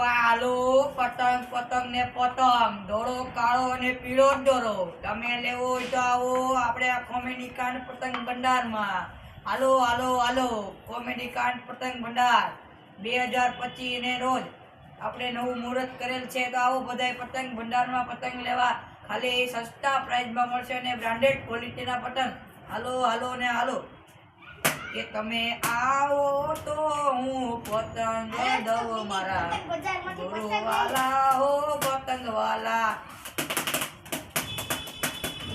બા હાલો. પતંગ પતંગ ને પતંગ. દોરો કાળો અને પીળો દોરો. તમે લેવો હોય તો આવો. આપણે આ કોમેડી કાંડ પતંગ ભંડારમાં. હાલો હાલો હાલો. કોમેડી કાંડ પતંગ ભંડાર. બે હજાર પચીસ ને રોજ આપણે નવું મુહૂર્ત કરેલ છે, તો આવો બધાય પતંગ ભંડારમાં પતંગ લેવા. ખાલી સસ્તા પ્રાઇઝમાં મળશે અને બ્રાન્ડેડ ક્વોલિટીના પતંગ. હાલો હાલો ને હાલો. કે તમે આવો તો હું પતંગ દઉં મારા ગુરુવાલા હો પતંગ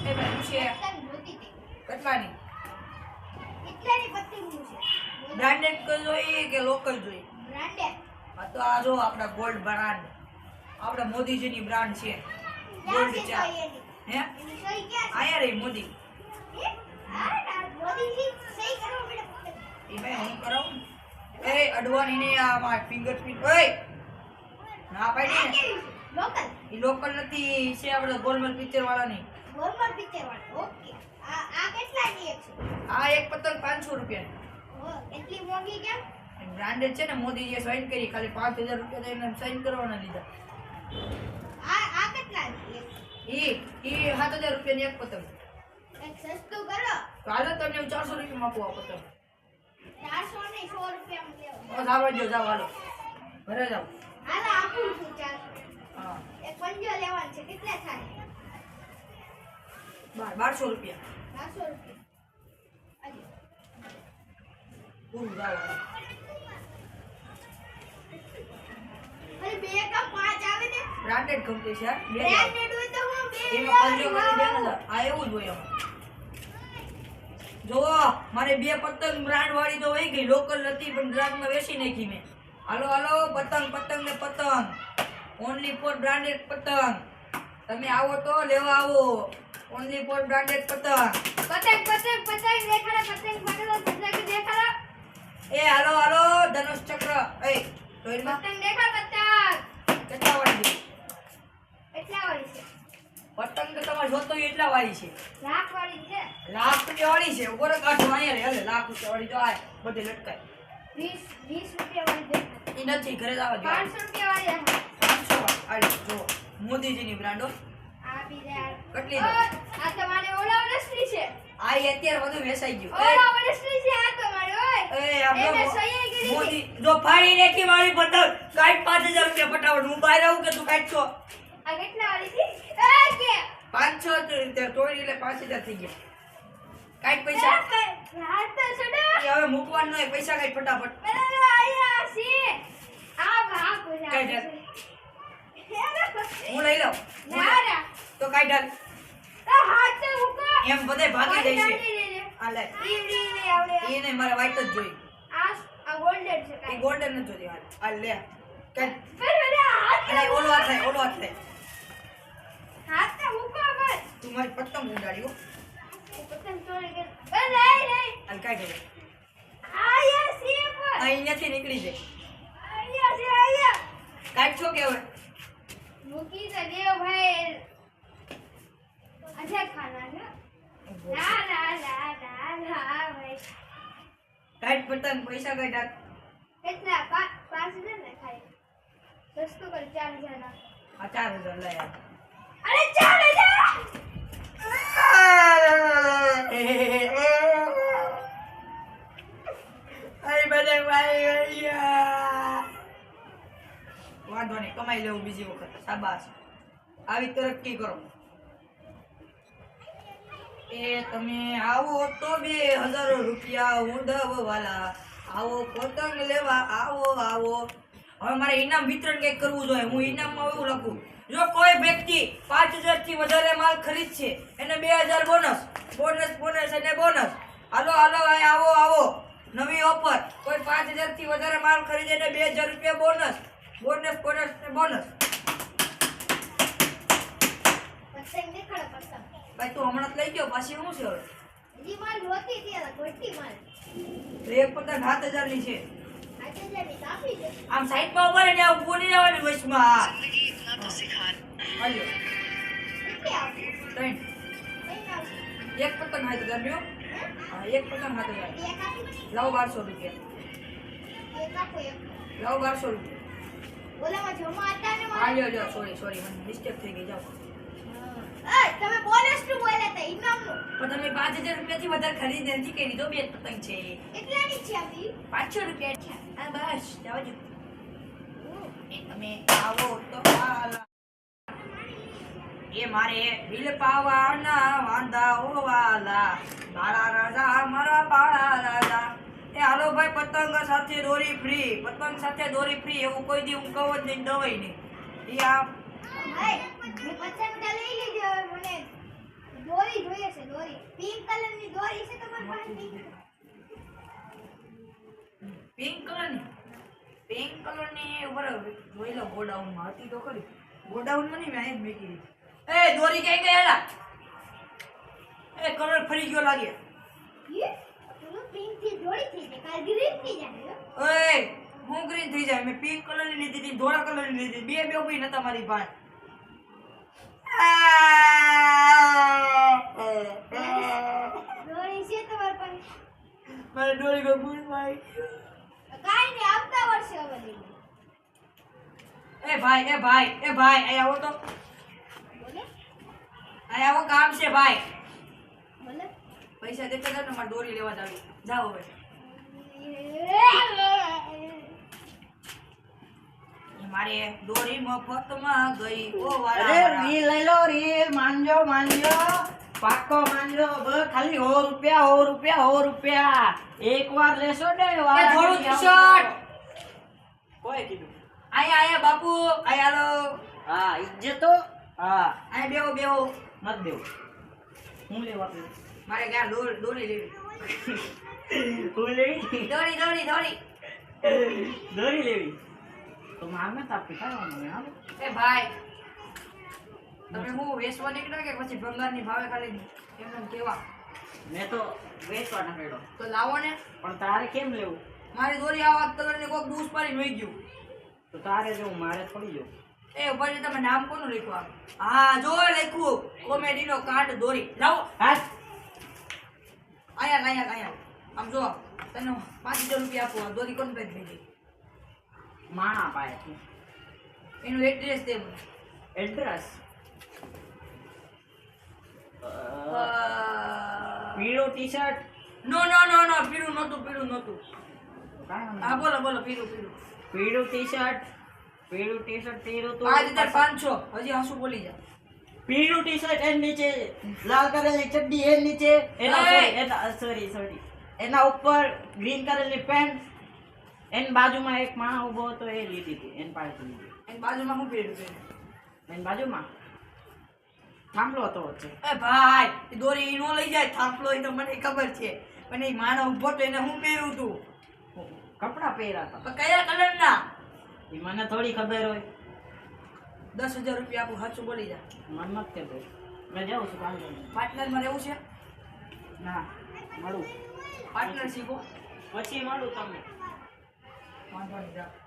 એ છે. કેટલાની? બ્રાન્ડેડ જોઈએ કે લોકલ જોઈએ? આ તો આ જો આપણા ગોલ્ડ બ્રાન્ડ આપણા મોદીજીની બ્રાન્ડ છે. ગોલ્ડ ચા હે? આયા રહી મોદી એ ભાઈ હું કરાવું એ અડવાની ને આ ફિંગરપ્રિન્ટ ઓય! ના પાડી ને. ઈ લોકલ નથી છે આપણે ગોલ્ડમેન પિક્ચર વાળાની. આ એક પતંગ પાંચસો રૂપિયા. બ્રાન્ડેડ છે ને મોદીજીએ સાઈન કરી. ખાલી પાંચ હજાર રૂપિયા તો એને સાઈન કરવાના લીધા. ઈ ઈ સાત હજાર રૂપિયાની એક પતંગ. સસ્તું કરો. તો હાલો તમને હું ચારસો રૂપિયા આપું આ પતંગ ચારસો ને સો રૂપિયા લેવો બસ આવવા જો જાઓ હાલો ઘરે જાઓ. હાલો આપું છું ચારસો. હા. એક પંજો લેવાનો છે કેટલા થાય? બાર બારસો રૂપિયા. ચારસો રૂપિયા. પૂરું જાઓ બે કપ પાંચ આવે ને? બ્રાન્ડેડ કંપની છે બ્રાન્ડેડ હોય તો હું બે એમાં પંજો કરી દે ને આ એવું જ હોય એમાં. જુઓ મારે બે પતંગ બ્રાન્ડ વાળી તો વહી ગઈ લોકલ નથી પણ બ્રાન્ડમાં વેચી નાખી મેં. હાલો હાલો પતંગ પતંગ ને પતંગ. ઓનલી ફોર બ્રાન્ડેડ પતંગ. તમે આવો તો લેવા આવો. ઓનલી ફોર બ્રાન્ડેડ પતંગ. પતંગ પતંગ પતંગ દેખાડો પતંગ પતંગ પતંગ દેખાડો. એ હાલો હાલો ધનુષ ચક્ર. એ પતંગ દેખા પતંગ કેટલા વાળી એટલા વાળી છે. પતંગ તમારે જોતો એટલા વાળી છે. લાખ વાળી છે. લાખ રૂપિયા વાળી છે. ઉપર કાઢો અહીંયા રે લાખ રૂપિયા વાળી તો આ બધે લટકાય. વીસ વીસ રૂપિયા વાળી એ નથી ઘરે જ દે પાંચસો રૂપિયા વાળી પાંચસો વાળી. જો મોદીજીની બ્રાન્ડો. કેટલી આ તમારે ઓલા વનસ્પતિ છે. આ અત્યારે બધું વેસાઈ ગયું. ઓલા વનસ્પતિ છે આ તમારે ઓય. એ, આપણો સહી કરી મોદી જો ફાડી પતંગ રૂપિયા ફટાફટ હું બહાર આવું કે તું છો? આ કેટલા વાળી હતી? તોડી એટલે થઈ ગયા. કાંઈક પૈસા. હાથ તો છોડો. હવે મૂકવાનું નહીં પૈસા કાંઈક ફટાફટ. અરે આયા છે. આ ભા કોઈ હું લઈ લઉં. ના ના તો કાઈ ડાલ હાથ તો મૂકો. એમ બધે ભાગી જાય છે. આ લે. ઈ ઈ આવડે. એ નહીં મારે વાઈટ જ જોઈ આ આ ગોલ્ડન છે એ કાઈ. ગોલ્ડન નથી જોઈ આ લે. કાંઈ. અરે હાથ ઓલો હાથ થાય ઓલો હાથ થાય હાથ તો મૂકો બસ. તું મારી પતંગ ઉડાડી હો. પતંગ ચોરી કર બસ નહીં રહી હાલ કાંઈ કરે આયા પણ. અહીંયાથી નીકળી જાય આયા છે આયા. કાંઈક છો કે હવે? મૂકી તો દેવ ભાઈ. અજય ખાના છે. ના ના ના ના ના ભાઈ. કાંઈક પતંગ પૈસા ડાલ કેટલા પાંચ હજાર ને ખાઈ. સસ્તું કરી ચાર હજાર ના ચાર હજાર લઈ. વાંધો નહીં, કમાઈ લેવું બીજી વખત. શાબાશ. આવી તરક્કી કરો. એ તમે આવો તો બે હજારો રૂપિયા ઉડવ આવો પતંગ લેવા, આવો આવો. હવે મારે ઇનામ વિતરણ કંઈક કરવું જોઈએ. હું ઇનામમાં એવું લખું. જો કોઈ વ્યક્તિ પાંચ હજારથી વધારે માલ ખરીદશે એને બે હજાર બોનસ બોનસ બોનસ અને બોનસ હાલો હાલો આવો આવો. નવી ઓફર કોઈ પાંચ હજારથી વધારે માલ ખરીદે ને બે હજાર રૂપિયા બોનસ બોનસ બોનસ ને બોનસ ભાઈ તું હમણાં લઈ ગયો પાછી શું છે હવે? એક પતંગ સાત હજારની છે ની આમ સાઈડમાં ઊભા રહીને આમ બોલી જવાની વચમાં. હાલ્યો ત્રણ. એક પતંગ હાથ લ્યો હા એક પતંગ હાથ લાવો બારસો રૂપિયા. લાવો બારસો રૂપિયા. હાલ્યો લ્યો સોરી સોરી મને મિસ્ટેક થઈ ગઈ જાઓ. તમે બોનસનું બોલ્યા હતા ઇનામનું પણ તમે પાંચ હજાર રૂપિયાથી વધારે ખરીદી નથી કરી તો બે પતંગ છે એટલાની છે આપી પાંચસો રૂપિયા. છે હા બસ જાઓ. તમે આવો તો એ મારે બિલ પાવાના વાંધા હોવાલા બાળા રાજા મારા બાળા રાજા. એ હાલો ભાઈ પતંગ સાથે દોરી ફ્રી. પતંગ સાથે દોરી ફ્રી એવું કોઈ દી હું કહું જ નહીં દવાઈ નહીં. એ આ દોરી જોઈએ છે દોરી. પિંક કલરની દોરી છે તમારી પાસે? પિંક કલરની? પિંક કલરની ઉપર જોઈ લો ગોડાઉનમાં હતી તો ખરી. ગોડાઉનમાં નહીં મેં જ મૂકી એ દોરી કઈ ગઈ હેલા એ કલર ફરી ગયો લાગે. ઓય હું ગ્રીન થઈ જાય. મેં પિંક કલરની લીધી હતી ધોળા કલરની લીધી બે બે ઊભી નતા મારી પાસે. મારે દોરી ગઈ ભૂલમાં કાઈ નહીં આવતા વર્ષે હવે લઈ એ ભાઈ એ ભાઈ એ ભાઈ અહીંયા આવો તો. અહીંયા આવો કામ છે ભાઈ. બોલે? પૈસા દેતા જાવ ને મારે દોરી લેવા જાવી જાઓ હવે. મારે દોરી મફતમાં ગઈ. ઓ વાળા અરે વાળા. રીલ લઈ લો રીલ. માનજો માનજો પાક્કો માનજો બસ ખાલી હો રૂપિયા હો રૂપિયા હો રૂપિયા. એક વાર લેશો ને વાળા થોડું નથી કોઈ કીધું? અહીંયા આયા બાપુ અહીંયા લો હા ઇજ્જતો હા. અહીંયા બેવો બેવો મત દેવો. હું લેવા મારે ક્યાં દોરી દોરી લેવી? હું લેવી? દોરી દોરી દોરી દોરી લેવી? તો મારને તાપી કાઢો એ ભાઈ તમે હું વેચવા નીકળ્યા કે પછી ભંગારની ભાવે ખાલી એમને એમ કેવા મેં તો વેચવા નીકળ્યો તો લાવો ને. પણ તારે કેમ લેવું? મારી દોરી આવા કલરની કોક દૂસ પાડી વહી ગયું. તો તારે જવું મારે થોડી જો. એ ઉપર તમે નામ કોનું લખવા હા જો લખ્યું. કોમેડીનો કાર્ડ દોરી. લાવો. હા. આયા આયા આયા. આમ જો તને પાંચ હજાર રૂપિયા આપો. દોરી કોણ પેક થઈ ગઈ માણા પાય એનું એડ્રેસ દે એડ્રેસ પીળો T shirt no no no no પીળું નહોતું પીળું નહોતું. હા બોલો બોલો પીળું પીળું. પીળું ટી શર્ટ પીળું ટી શર્ટ પીળું તો? આજ તાર પાંચસો. હજી હાસુ બોલી જા. પીળું ટી શર્ટ એની નીચે લાલ કલરની ચડ્ડી એ નીચે એના સોરી સોરી એના ઉપર ગ્રીન કલરની પેન્ટ એન બાજુમાં એક માણસ ઊભો હતો એ લીધી હતી એન પાસે લીધી. એની બાજુમાં હું પીળું એની બાજુમાં? થાંભલો હતો વચ્ચે એ ભાઈ એ દોરી ઈનો નો લઈ જાય થાંભલો એ તો મને ખબર છે. પણ એ માનવ ઊભો તો એને હું પહેર્યું તું? કપડાં પહેર્યા હતા. કયા કલરના? એ મને થોડી ખબર હોય. દસ હજાર રૂપિયા આપું સાચું બોલી જા. મને કે ભાઈ. મેં જાઉં છું કાલ પાર્ટનરમાં રહેવું છે? ના મળું. પાર્ટનર શીખો પછી મળું તમને. વાંધો નહીં.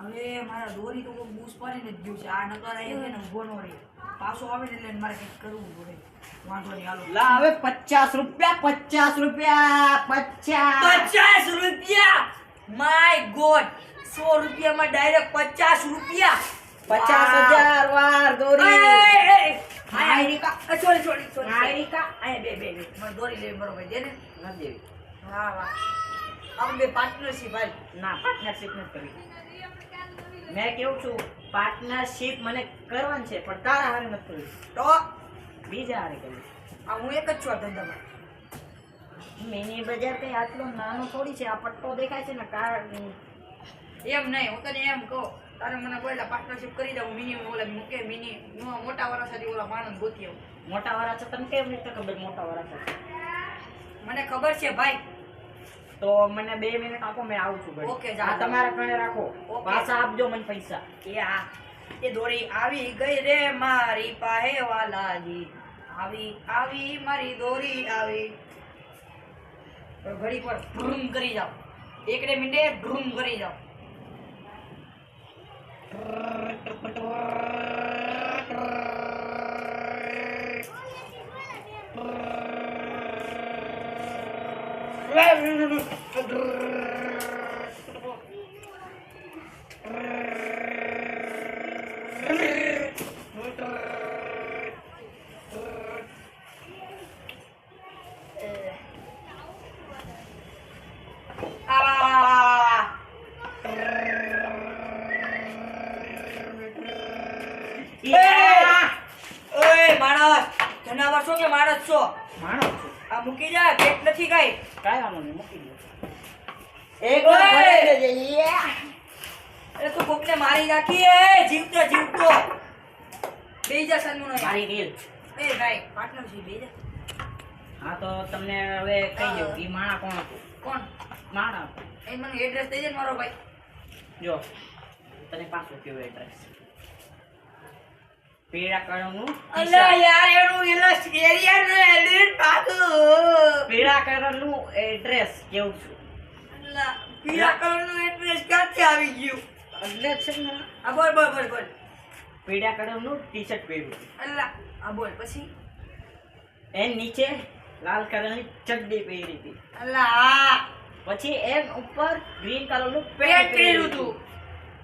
હવે મારા દોરી તો કોઈ બૂસ પાડીને જ ગયું છે. આ નકર આવી છે ને ઊભો નો રે પાછો આવે ને એટલે મારે કંઈક કરવું પડે. વાંધો નહીં હાલો. લા હવે પચાસ રૂપિયા પચાસ રૂપિયા પચાસ. પચાસ રૂપિયા? માય ગોડ સો રૂપિયામાં ડાયરેક્ટ પચાસ રૂપિયા? પચાસ હજાર વાર દોરી. આયરિકા સોરી સોરી સોરી આયરિકા આયા બે બે બે. મને દોરી લેવી બરોબર દે ને? નથી દેવી. વાહ વાહ. આમ બે પાર્ટનરશીપ ભાઈ ના પાર્ટનરશિપ નથી કરવી. મેં કેવું છું પાર્ટનરશિપ મને કરવાની છે પણ તારા હારે નથી કર્યું. તો? બીજા હારે કરવી આ હું એક જ છું આ ધંધામાં. મિની બજાર કઈ આટલો નાનો થોડી છે આ પટ્ટો દેખાય છે ને કાર એમ નહીં હું તને એમ કહું તારે મને બોલા પાર્ટનરશિપ કરી દઉં મિની ઓલા મૂકે મિની મોટા વાળા સાથે ઓલા માણસ ગોતી આવું. મોટા વાળા છે તને કેમ રીતે ખબર મોટા વાળા છે? મને ખબર છે ભાઈ તો મને બે મિનિટ આપો મેં આવું છું. ઓકે. તમારા ઘરે રાખો. પાછા આપજો મને પૈસા. એ આ એ દોરી આવી ગઈ રે મારી પાહે વાલાજી. આવી આવી મારી દોરી આવી. તો ઘડી પર ડ્રુમ કરી જાઓ. એકડે મિનિટે ડ્રુમ કરી જાઓ. જનાવર છો કે માણસ છો? મૂકી જા પેટ નથી કઈ કાંઈ વાંધો નહીં મૂકી દો. એક અરે તું કોકને મારી નાખી એ જીવતો જીવતો. બેહી જા સન્મુનો મારી રીલ. એ ભાઈ પાર્ટનરશિપ બેહી જા. હા તો તમને હવે કહી દઉં એ માણા કોણ હતું? કોણ? માણા એ મને એડ્રેસ દઈ દે મારો ભાઈ. જો તને પાછું કેવું એડ્રેસ પીળા કલરનું અલા યાર એનું એલા એરિયા નો એડ્રેસ પાછું પીળા કલરનું એડ્રેસ કેવું છું? અલા પીળા કલરનું એડ્રેસ ક્યાંથી આવી ગયું? એટલે છે ને. આ બોલ બોલ બોલ બોલ. પીળા કલરનું ટી શર્ટ પહેર્યું. અલા આ બોલ પછી. એન નીચે લાલ કલરની ચડ્ડી પહેરી હતી. અલા આ પછી એન ઉપર ગ્રીન કલરનું પેન્ટ પેન્ટ પહેર્યું તું.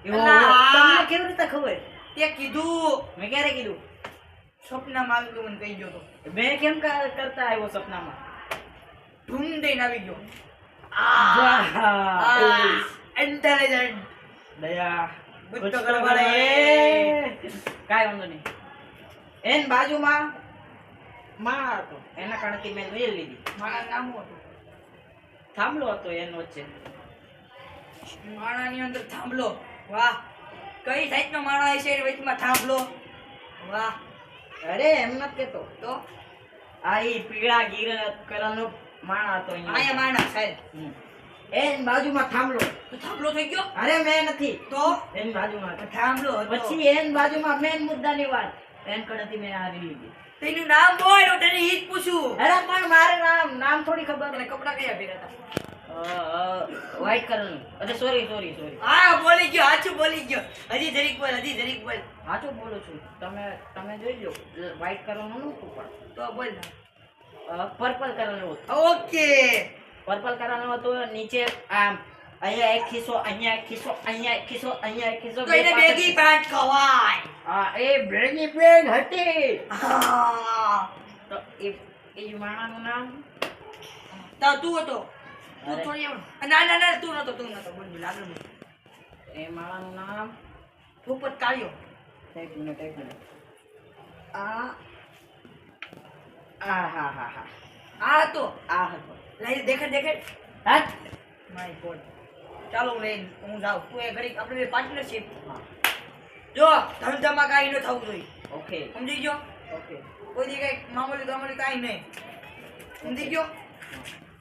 એવું અલા. તમને કેવી રીતે ખબર? તે કીધું મેં ક્યારે કીધું? સપનામાં આવી ગયું મને કહી ગયો તો. મેં કેમ ક- કરતા આવ્યો સપનામાં? ધૂમ દઈને આવી ગયો. ઇન્ટેલિજન્ટ દયા. ગુસ્સો કરવા કાંઈ વાંધો નહીં. એન બાજુમાં? માળા હતો. એના કારણથી મેં વેલ લીધી. મારા નામ હતું? થાંભલો હતો એનો વચ્ચે માળાની અંદર થાંભલો. વાહ! કઈ ટાઈપનો માણા હશે એની વચમાં થાંભલો? વાહ અરે એમ નથી કેતો. તો? આ ઈ પીળા ગીર કલરનો માણા હતો અહીંયા. માણા સાહેબ. એની બાજુમાં થાંભલો. તો થાંભલો થઈ ગયો? અરે મેં નથી. તો? એન બાજુમાં. થાંભલો પછી એન બાજુમાં મેન મુદ્દાની વાત. એન કડતી મેં આવી લીધી. તેનું નામ બોલ તને ઈ જ પૂછું. અરે પણ મારે નામ નામ થોડી ખબર. તને કપડા કયા પહેર્યા હતા? વ્હાઈટ કલરનું અરે સોરી સોરી સોરી હા બોલી ગયો સાચું બોલી ગયો. હજી જરીક બોલ હજી જરીક બોલ. સાચું બોલું છું. તમે તમે જોઈ લો વ્હાઈટ કલરનું નહોતું પણ. તો બોલ પર્પલ કલરનું હતું. ઓકે. પર્પલ કલરનું હતું નીચે આમ અહીંયા એક ખિસ્સો અહીંયા એક ખિસ્સો અહીંયા એક ખિસ્સો અહીંયા એક ખિસ્સો તો એને બેગી પેન્ટ ખવાય. હા એ બેગી પેન્ટ હતી. તો એ એ માણાનું નામ? તો તું હતો. તું થોડી ના ના ના તું નતો તું નતો બોલ બોલ એ માણાનું નામ? ભૂપત કાળિયો એક મિનિટ એક મિનિટ. આ આ હા હા હા. આ હતો. આ હતો. લાઈ દેખાડ દેખાડ. હા? માય ગોડ ચાલો હું હું જાઉં. તું એ ઘડી આપણે પાર્ટનરશિપ જો ધંધામાં કાંઈ ન થવું જોઈએ. ઓકે. સમજી ગયો? ઓકે. કોઈ દી કઈ મામૂલી મામૂલી કાંઈ નહીં. સમજી ગયો?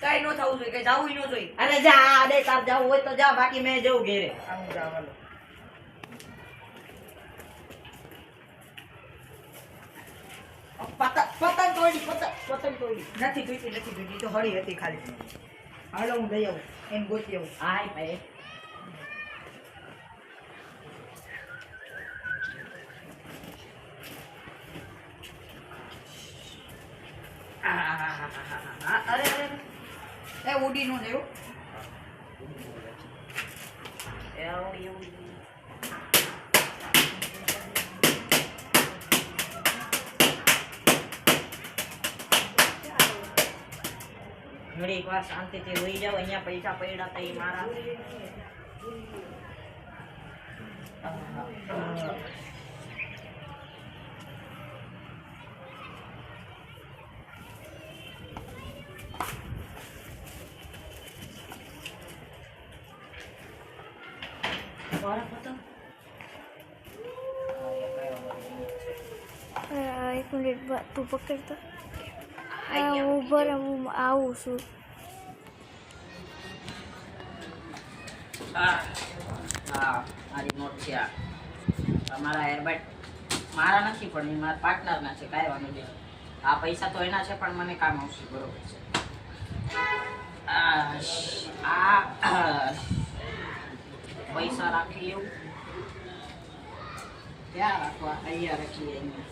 કાંઈ ન થવું જોઈએ કઈ જવું ન જોઈએ અરે જા આડે તાર જવું હોય તો જા બાકી મેં જવું ઘેરે પતંગ પતંગ તોડી પતંગ પતંગ તોડી નથી જોઈતી નથી જોઈતી તો હળી હતી ખાલી હાલો હું જઈ આવું એમ ગોતી આવું હાય ભાઈ અરે. એ ઉડી નો એવું ઘડીક વાર શાંતિથી હોઈ જાવ અહીંયા પૈસા પડ્યા હતા મારા. પકડતો? આઈ ઊભો રહે હું આવું છું. હા હા મારી એરબેટ મારા નથી પણ એ મારા પાર્ટનરના છે કાંઈ વાંધો નહીં. આ પૈસા તો એના છે પણ મને કામ આવશે બરોબર છે. આ પૈસા રાખી લેવું. ક્યાં રાખવા? અહીંયા રાખીએ અહીંયા.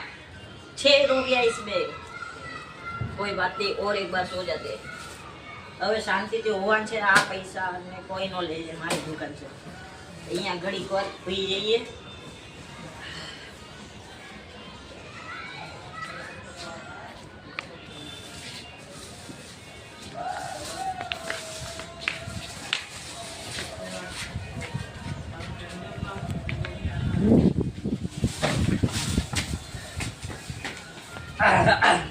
छेद हो गया इसमें કોઈ બાત નહીં ઓર એક બાર સો જાતે હવે શાંતિથી હોવાનું છે આ પૈસા અને કોઈ નો લઈ લે મારી દુકાન છે અહીંયા ઘડીક વાર સુઈ જઈએ पिकाचू मैं Uh, uh.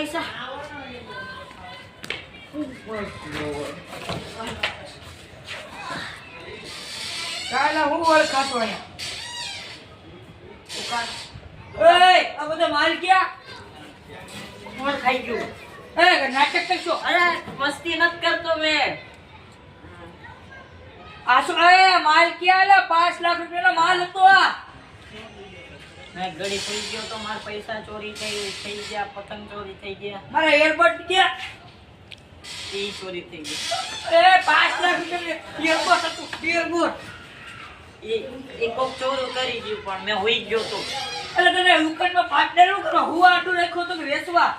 પૈસા. ચાલે હું ઓળખાતો અહીંયા દુકાન એય, આ બધા માલ ક્યાં કોણ ખાઈ ગયું એ નાટક કરશો અરે મસ્તી નથી કરતો મેં આ શું એ માલ ક્યાં લે પાંચ લાખ રૂપિયાનો માલ હતો આ મેં ઘડી થઈ ગયો તો મારા પૈસા ચોરી થઈ થઈ ગયા પતંગ ચોરી થઈ ગયા. મારા એરબડ ગયા. એ ચોરી થઈ ગઈ. એ પાંચ લાખ રૂપિયા એરબડ હતું એરબડ એ એક કોક ચોરું કરી ગયું પણ મેં હોઈ ગયો તો. એટલે તને દુકાનમાં પાર્ટનરનું કરો હું આટલું રાખ્યો તો વેચવા?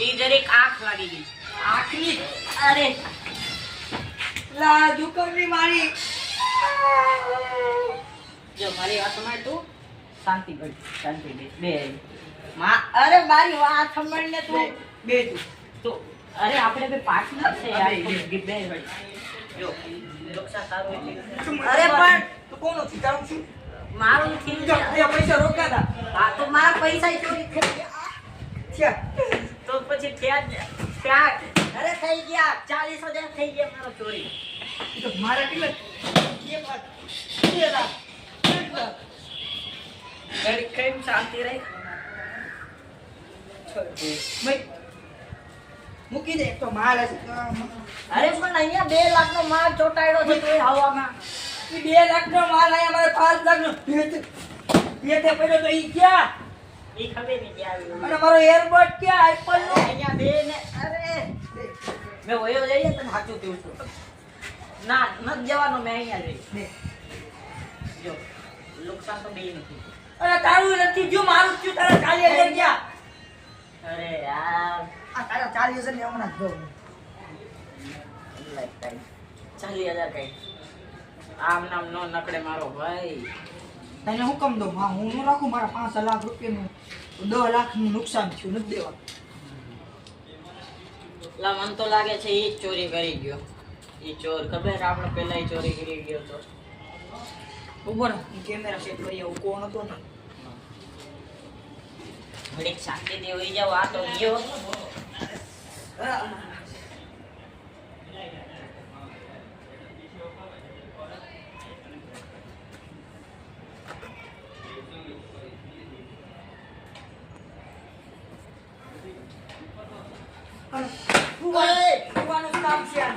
એ જરીક આંખ લાગી ગઈ. આંખની? અરે. લા દુકાનની મારી. જો મારી વાત સંભાળ તું. શાંતિ કર શાંતિ બે બે. માં અરે મારી વાત સંભાળ ને તું. બે તું. તો અરે આપણે બે પાર્ટનર છે યાર બે, ભાઈ જો. તું અરે પણ તો કોનો છું છું મારું થયું છે પૈસા રોક્યા હતા હા તો મારા પૈસા ચોરી થઈ તો પછી ત્યાં ત્યાં અરે થઈ ગયા ચાલીસ હજાર થઈ ગયા મારો ચોરી. તો મારા કેટલા બે પાંચ, બે લાખ, ત્રણ લાખ. ઘડીક કઈ શાંતિ રહી. મૂકી દે તો માલ આમ. અરે પણ અહીંયા બે લાખ નો માલ ચોટાડ્યો છે તોય હવામાં ઈ બે લાખ નો માલ અહીંયા મારે પાંચ લાખ નો ભેટે પડ્યો તો ઈ ક્યાં? એ ખબર નહીં ક્યાં આવ્યું. અને મારો એરબડ ક્યાં? આઈફોન નો? અહીંયા બે ને અરે. મેં વયો જઈએ તને સાચું કહું છું. ના નથી જવાનો મેં અહીંયા જઈ બે. જો નુકસાન તો બે નથી. અને તારું નથી જો મારું જ થયું તારા ચાલી હજાર ગયા. અરે યાર. આ તારા ચાલી હજાર ને હમણાં જ ચાલી. હજાર કઈ. આમ નામ નો નકડે મારો ભાઈ. તને હું કમ દઉં? હા હું ન રાખું મારા પાંચ લાખ રૂપિયાનું દસ લાખનું નુકસાન થયું નથી દેવા. લા મન તો લાગે છે એ ચોરી કરી ગયો. એ ચોર ખબર? આપણે પેલા ચોરી કરી ગયો તો. ઊભો હું કેમેરા સેટ કરી આવું કોણ હતો ને ઘડીક શાંતિ દેવી જાવ આ તો ગયો અને ફુવા- ફુવાનું જ છે આ.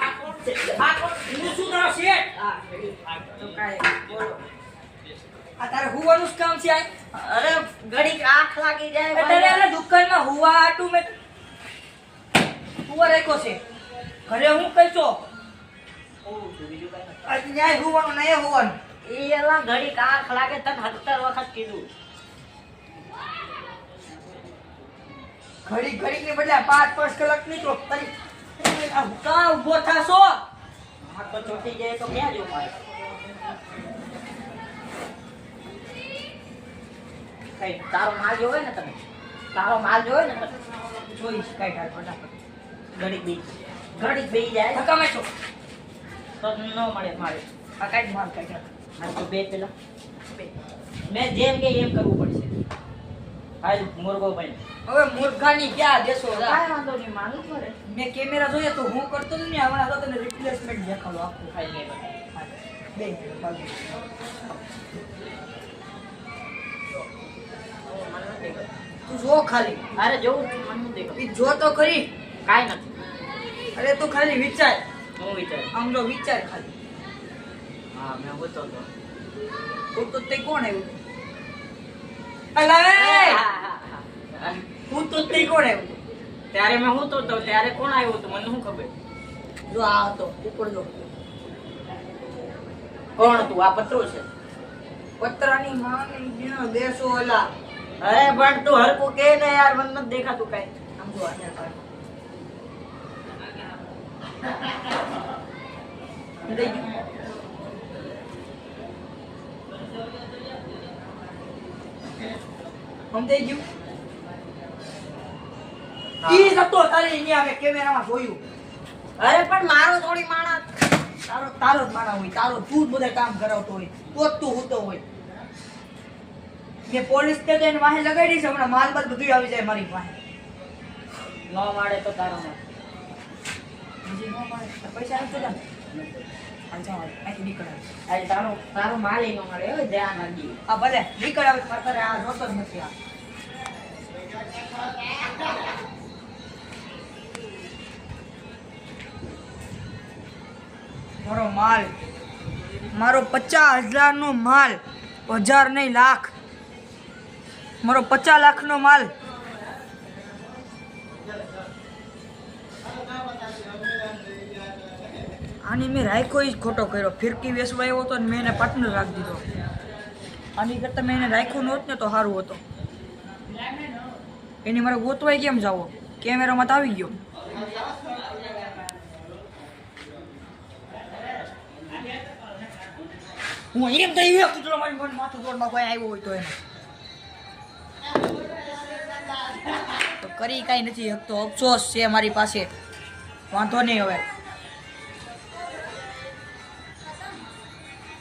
આ કોણ? હું શું તારો છે આ તો બોલો. આ તારે હુવાનું જ કામ છે આ? અરે ઘડીક આંખ લાગી જાય ભાઈ. આના દુકાનમાં હુવા આટું મેં હુવા રાખ્યો છે ઘરે હું કઈ. આ ન્યાય હુવાનું ને હુવાનું એ એલા ઘડીક આંખ લાગે તને સત્તર વખત કીધું ઘડી ઘડી ને બદલે પાંચ પાંચ કલાક નીકળો તારી આ કાં ઊભો થાશો હાથ ચોટી જાય તો ક્યાં જવું કઈ તારો માલ જોવે ને તમે? તારો માલ જોવે ને જોઈશ કાંઈ કાંઈ ફટાફટ. ઘડીક બી ઘડીક બેહી જાય. ધક્કામે છો તો ન મળે મારે. આ કાંઈ માલ કઈ. હા તો બે પેલા. મેં જેમ કે એમ કરવું પડશે. હાલ મુર્ગો ભાઈ હવે મુર્ગાની ક્યાં દેશો? કાંઈ વાંધો નહીં માનું પડે મેં કેમેરા જોઈએ તો હું કરતો જ નહીં. હમણાં તો તને રિપ્લેસમેન્ટ દેખાડો આખું. ખાઈ લે બે તું જો ખાલી. અરે જોઉં છું, મને નથી ખબર. જો તો ખરી. કાઈ નથી. અરે તું ખાલી વિચાર. હું વિચાર? આમ જો વિચાર ખાલી. હા મેં હોતો તો. તું તો તે કોણ આવ્યું? અલા! હા, હા, હા. તું તો તે કોણ આવ્યું? ત્યારે મેં હું તો તો ત્યારે કોણ આવ્યું હતું? મને શું ખબર? જો આ હતો ઉપર જો. કોણ તું? આ પત્રો છે. પતરાની માંગ દેશો અલા. અરે પણ તું હરકું કે ને યાર મને નથી દેખાતું કઈ. આમ જો. સમજાઈ ગયું? ઈ જ હતો તારે અહીંયા મેં કેમેરામાં જોયું. અરે પણ મારો થોડી માણસ. તારો તારો જ માણા હોય તારો તું જ બધા કામ કરાવતો હોય તો જ તું હોતો હોય. મેં પોલીસ તે એને વાહે લગાડી છે હમણાં માલ બાલ બધું આવી જાય મારી પાસે ન માડે તો તારો ન પૈસા આપજો ને હાલ જાઓ હાલ, અહીંથી નીકળ. હાલ. આજે તારો તારો માલ ય ન મળે હો ધ્યાન ભલે. નીકળ આવે આ જોતો જ મારો માલ. મારો પચાસ હજાર નો માલ. હજાર નહીં લાખ. મારો પચાસ લાખ નો માલ. આની મેં રાખ્યો જ ખોટો કર્યો. ફિરકી વેસવા આવ્યો હતો ને મેં એને પાર્ટનર રાખી દીધો. આની કરતાં મેં એને રાખ્યો નહોત ને તો સારું હતો. એની મારે ગોતવાય કેમ જાવો? કેમેરામાં તો આવી ગયો. હું એમ થઈ ગયો. કૂતરો મારી માથું તોડમાં કોઈ આવ્યો હોય તો એને. તો કરી કાંઈ નથી તો અફસોસ છે મારી પાસે. વાંધો નહીં હવે.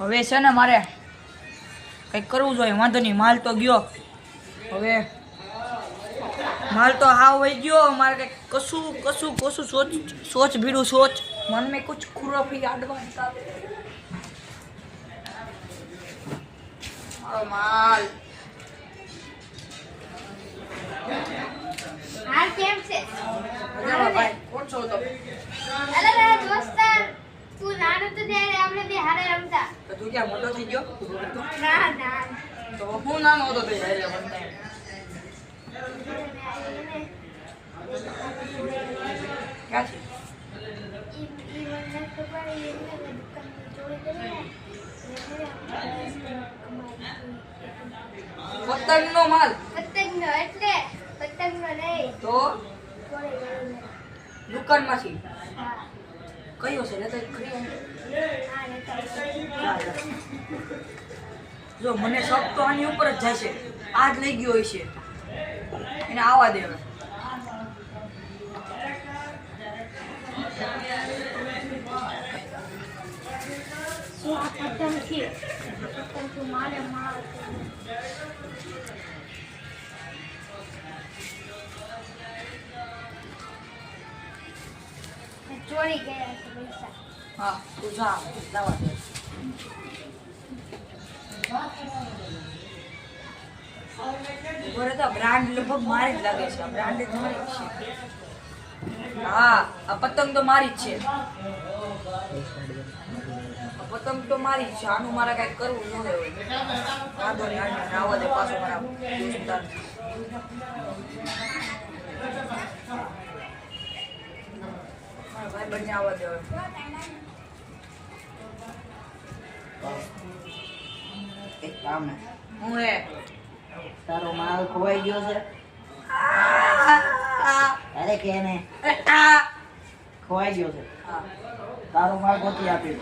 હવે છે ને મારે કંઈક કરવું જોઈએ, વાંધો નહીં, માલ તો ગયો. હવે માલ તો હાવ વહી ગયો, મારે કંઈક કશું કશું કશું સોચ સોચ ભીડું, સોચ. મન મેં કુછ ખુરફી આડવા મારો માલ. હાલ કેમ છે? મજામાં ભાઈ કોણ છો તમે? અરે મારા દોસ્તાર તું નાનો તો ત્યારે આપણે બે હારે રમતા. તો તું ક્યાં મોટો થઈ ગયો? ના ના. તો હું નાનો હતો તો ક્યાં છે? કરી ને માલ. એટલે પતંગનો નહીં તો ચોરી કરીને દુકાનમાંથી? કયો છે? લેતા ખરી જો મને શોખ તો આની ઉપર જ જાય છે. આ જ લઈ ગયો હોય છે. એને આવવા દે શું આ પતંગ છે પતંગ તો મારે માર હા, તું જા લાવવા દે. ઊભો રહેતો બ્રાન્ડ લગભગ મારી જ લાગે છે બ્રાન્ડ જ મારી જ છે. હા, આ પતંગ તો મારી જ છે. પતંગ તો મારી જ છે, આનું મારે કઈ કરવું ન હોય. વાંધો નહીં આવવા મારા બંને આવવા દે એક કામ હે. હું એ તારો માલ ખોવાઈ ગયો છે. અરે કે ને ખોવાઈ ગયો છે. તારો માલ ગોતી આપી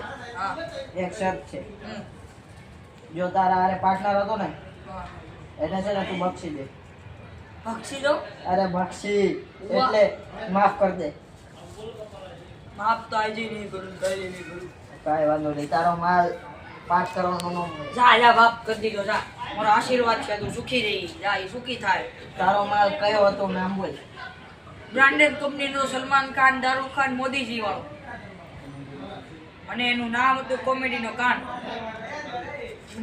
દે એક શર્ત છે. જો તારા હારે પાર્ટનર હતો ને એને છે ને તું બક્ષી દે. બક્ષી દો અરે બક્ષી. એટલે માફ કર દે. માફ તો આજે નહીં કરું કાલે નહીં કરું. કાંઈ વાંધો નહીં તારો માલ પાંચ કરોડનો નો જા જા બાપ કરી દીધો જા. મારો આશીર્વાદ છે તું સુખી રહી જા એ સુખી થાય. તારો માલ કયો હતો નામ બોલ બ્રાન્ડેડ કંપનીનો સલમાન ખાન દારૂ ખાન મોદીજી વાળો અને એનું નામ હતું કોમેડીનો કાન.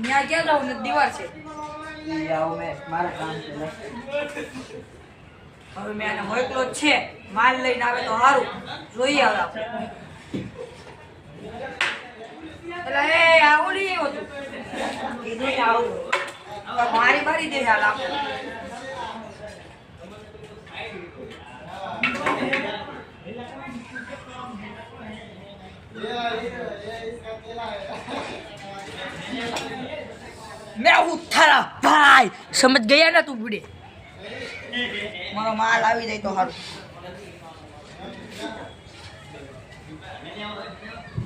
ત્યાં ક્યાં જાઉં ને? દીવાર છે. આવું મેં મારા કામ છે. હવે મેં આને મોકલો જ છે. માલ લઈને આવે તો સારું જોઈએ હવે આપણે. એટલે એ આવું નહીં હતું. કીધું આવું. મારી મારી દે હાલ આપણે મેં હું થારા ભાઈ. સમજ ગયા ને તું બુડે? મારો માલ આવી જાય તો સારું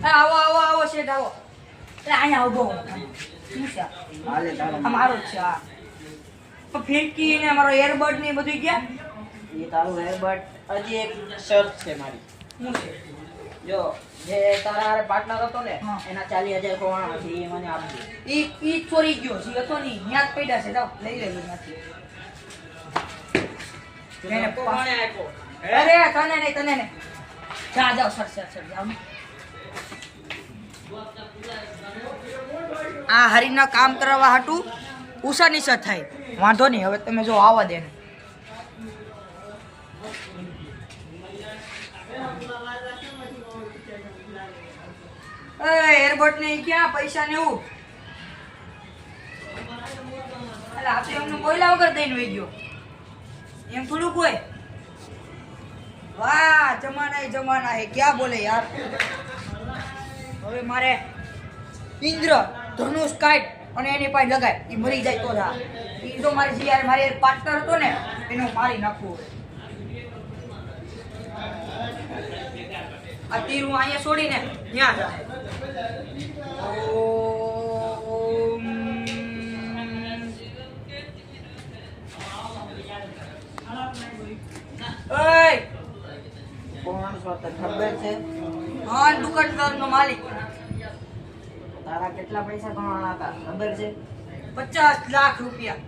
આવો આવો આવો શેઠ આવો. એ અહીંયા ઊભો. હું. શું છે? આ? હાલે તારો આ મારો જ છે આ ફિરકી ને મારો એરબડ ને બધું ગયા? એ તારું એરબડ હજી એક શર્ત છે મારી. શું છે? જો જે તારા હારે પાર્ટનર હતો ને. એના ચાલી હજાર કમાણા છે એ મને આપજો. એ એ ચોરી ગયો છે હતો નહીં. ત્યાં જ પડ્યા છે જાઓ લઈ લેજો ત્યાંથી એને કોણે આપ્યો. અરે તને નહીં તને નહીં. જા જાઓ સર સર સર જાઓ આ હરીના કામ કરવા હાટું ઉષા નિશા થાય. વાંધો નહીં હવે તમે જો આવવા દે ને એરબોટ ને ક્યાં? પૈસા ને એવું. આપણે એમને બોલ્યા વગર દઈને વહી ગયો. એમ થોડુંક હોય વાહ જમાના એ જમાના હે, ક્યાં બોલે યાર? હવે મારે ઇન્દ્ર, ધનુષ કાઢ અને એની પાસે લગાય. એ મરી જાય તો રા એ તો મારે જે મારે પાર્ટનર હતો ને, એનું મારી નાખવું. આ તીર હું અહીંયા છોડીને ત્યાં જાય. ઓમ. ઓય! કોણ છો તને ખબર છે? હા દુકાનદારનો માલિક. તારા કેટલા પૈસા કમાણા હતા ખબર છે? પચાસ લાખ રૂપિયા.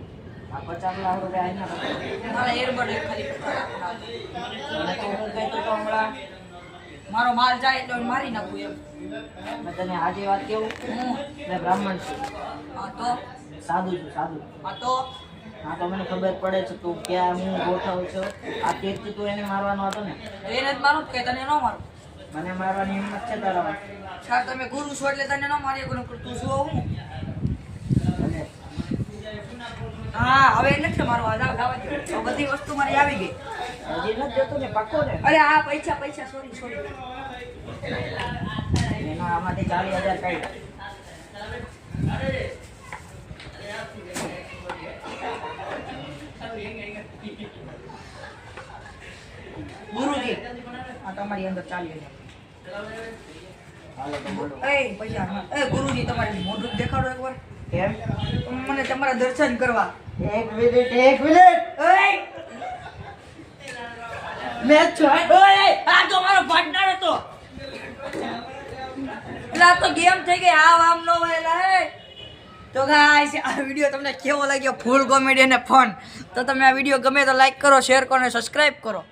આ પચાસ લાખ રૂપિયા આના મારા એરબડ ખાલી અને તું હું કહેતો તો હમણાં? મારો માલ જાય એટલે મારી નાખું એમ. મેં તને આજે વાત કેવું? હું? મેં બ્રાહ્મણ છું. હા તો? સાધુ છું સાધુ હા તો? હા તો મને ખબર પડે છે તું ક્યાં હું ગોઠવ છો. આ તીરથી તું એને મારવાનો હતો ને? એને જ મારું કે તને ન મારું? મને મારવાની હિંમત છે તારામાં છાર તમે ગુરુ છો એટલે તને ન મારી ગુરુ તું શું હું. હા હવે નથી મારવા જાવ જવા બધી વસ્તુ મારી આવી ગઈ. હજી નથી જતો ને પાકો ને? અરે આ પૈસા પૈસા સોરી સોરી એના આમાંથી ચાલીસ હજાર કાઢ ગુરુજી આ તમારી અંદર ચાલ્યો બોલો એ પૈસા એ ગુરુજી તમારે મોઢું દેખાડો એકવાર. કેમ? મને તમારા દર્શન કરવા. એક મિનિટ એક મિનિટ ઓય મેં છોડ ઓય આ તો મારો પાર્ટનર હતો. એટલે તો ગેમ થઈ ગઈ આવ આમ નો વહેલા હે. તો ગાઈસ આ વીડિયો તમને કેવો લાગ્યો? ફૂલ કોમેડી અને ફન તો તમે આ વીડિયો ગમે તો લાઈક કરો શેર કરો અને સબસ્ક્રાઇબ કરો.